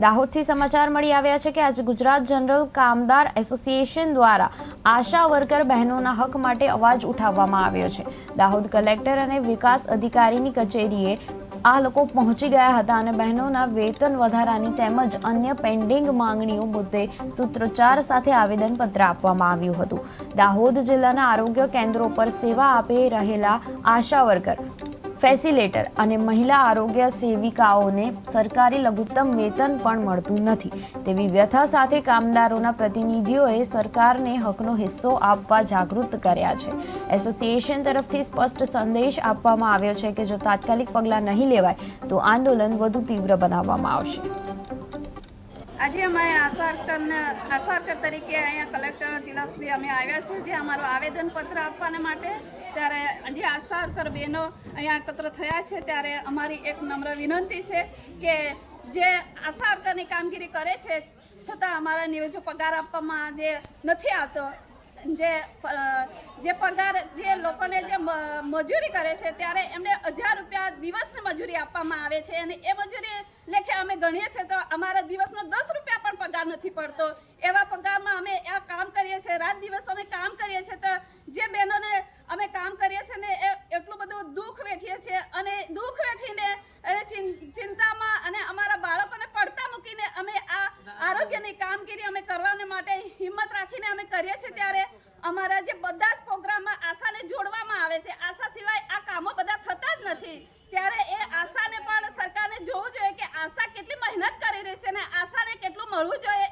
દાહોદથી સમાચાર મળી આવ્યા છે કે આજે ગુજરાત જનરલ કામદાર એસોસિએશન દ્વારા આશા વર્કર બહેનોના હક માટે અવાજ ઉઠાવવામાં આવ્યો છે. દાહોદ કલેક્ટર અને વિકાસ અધિકારીની કચેરીએ આ લોકો પહોંચી ગયા હતા અને બહેનોના વેતન વધારાની તેમજ અન્ય પેન્ડિંગ માંગણીઓ મુદ્દે સૂત્રોચ્ચાર સાથે આવેદનપત્ર આપવામાં આવ્યું હતું. દાહોદ જિલ્લાના આરોગ્ય કેન્દ્રો પર સેવા આપી રહેલા આશા વર્કર ફેસિલેટર અને મહિલા આરોગ્ય સેવિકાઓને સરકારી લઘુત્તમ વેતન પણ મળતું નથી. તેવી વ્યથા સાથે કામદારોના પ્રતિનિધિઓએ સરકારને હકનો હિસ્સો આપવા જાગૃત કર્યા છે. એસોસિએશન તરફથી સ્પષ્ટ સંદેશ આપવામાં આવ્યો છે કે જો તાત્કાલિક પગલાં નહીં લેવાય, તો આંદોલન વધુ તીવ્ર બનાવવામાં આવશે. આજે અમે આશાર્કરને આશાર્કર તરીકે અહીંયા કલેક્ટર જિલ્લા સુધી અમે આવ્યા છીએ. જે અમારું આવેદનપત્ર આપવાના માટે ત્યારે જે આશાર્કર બહેનો અહીંયા એકત્ર થયા છે, ત્યારે અમારી એક નમ્ર વિનંતી છે કે જે આશાર્કરની કામગીરી કરે છે, છતાં અમારા નિવેજો પગાર આપવામાં જે નથી આવતો જે જે પગાર જે લોકોને જે મજૂરી કરે છે, ત્યારે એમને હજાર રૂપિયા દિવસની મજૂરી આપવામાં આવે છે અને એ મજૂરી લેખે અમે ગણીએ છીએ તો અમારા દિવસનો દસ રૂપિયા પણ પગાર નથી પડતો. એવા પગારમાં અમે આ કામ કરીએ છીએ, રાત દિવસ અમે કામ કરીએ છીએ તો જે બહેનોને અમે કામ કરીએ છીએ ને એ એટલું બધું દુઃખ વેઠીએ છીએ અને દુઃખ વેઠીને ચિંતામાં અને અમારા બાળકોને પડતા મૂકીને અમે આ આરોગ્યની કામગીરી અમે કરવાને માટે કરીએ છીએ ત્યારે અમારા જે બધા જ પ્રોગ્રામમાં આશાને જોડવામાં આવે છે. આશા સિવાય આ કામો બધા થતા જ નથી. ત્યારે એ આશાને પણ સરકારને જોવું જોઈએ કે આશા કેટલી મહેનત કરી રહી છે અને આશાને કેટલું મળવું જોઈએ